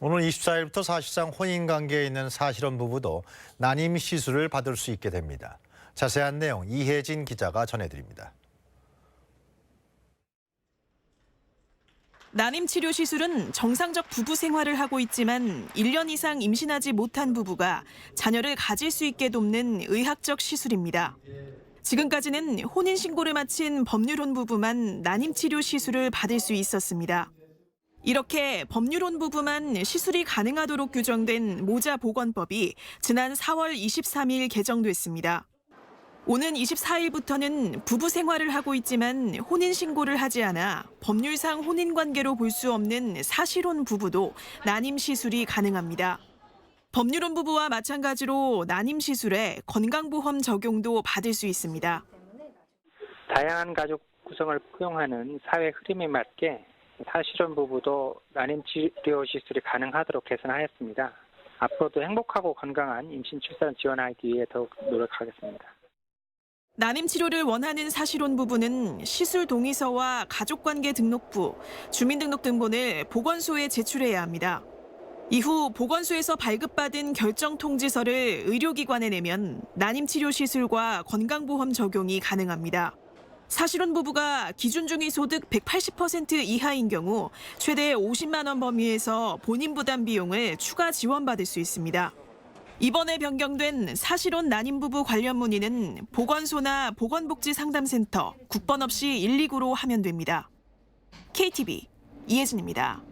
오늘 24일부터 사실상 혼인 관계에 있는 사실혼 부부도 난임 시술을 받을 수 있게 됩니다. 자세한 내용 이혜진 기자가 전해드립니다. 난임 치료 시술은 정상적 부부 생활을 하고 있지만 1년 이상 임신하지 못한 부부가 자녀를 가질 수 있게 돕는 의학적 시술입니다. 지금까지는 혼인 신고를 마친 법률혼 부부만 난임 치료 시술을 받을 수 있었습니다. 이렇게 법률혼 부부만 시술이 가능하도록 규정된 모자 보건법이 지난 4월 23일 개정됐습니다. 오는 24일부터는 부부 생활을 하고 있지만 혼인 신고를 하지 않아 법률상 혼인 관계로 볼 수 없는 사실혼 부부도 난임 시술이 가능합니다. 법률혼 부부와 마찬가지로 난임 시술에 건강보험 적용도 받을 수 있습니다. 다양한 가족 구성을 포용하는 사회 흐름에 맞게 사실혼 부부도 난임 치료 시술이 가능하도록 개선하였습니다. 앞으로도 행복하고 건강한 임신 출산을 지원하기 위해 더욱 노력하겠습니다. 난임 치료를 원하는 사실혼 부부는 시술 동의서와 가족관계 등록부, 주민등록 등본을 보건소에 제출해야 합니다. 이후 보건소에서 발급받은 결정 통지서를 의료기관에 내면 난임 치료 시술과 건강보험 적용이 가능합니다. 사실혼 부부가 기준 중위 소득 180% 이하인 경우 최대 50만 원 범위에서 본인 부담 비용을 추가 지원받을 수 있습니다. 이번에 변경된 사실혼 난임 부부 관련 문의는 보건소나 보건복지상담센터 국번 없이 129로 하면 됩니다. KTV 이혜진입니다.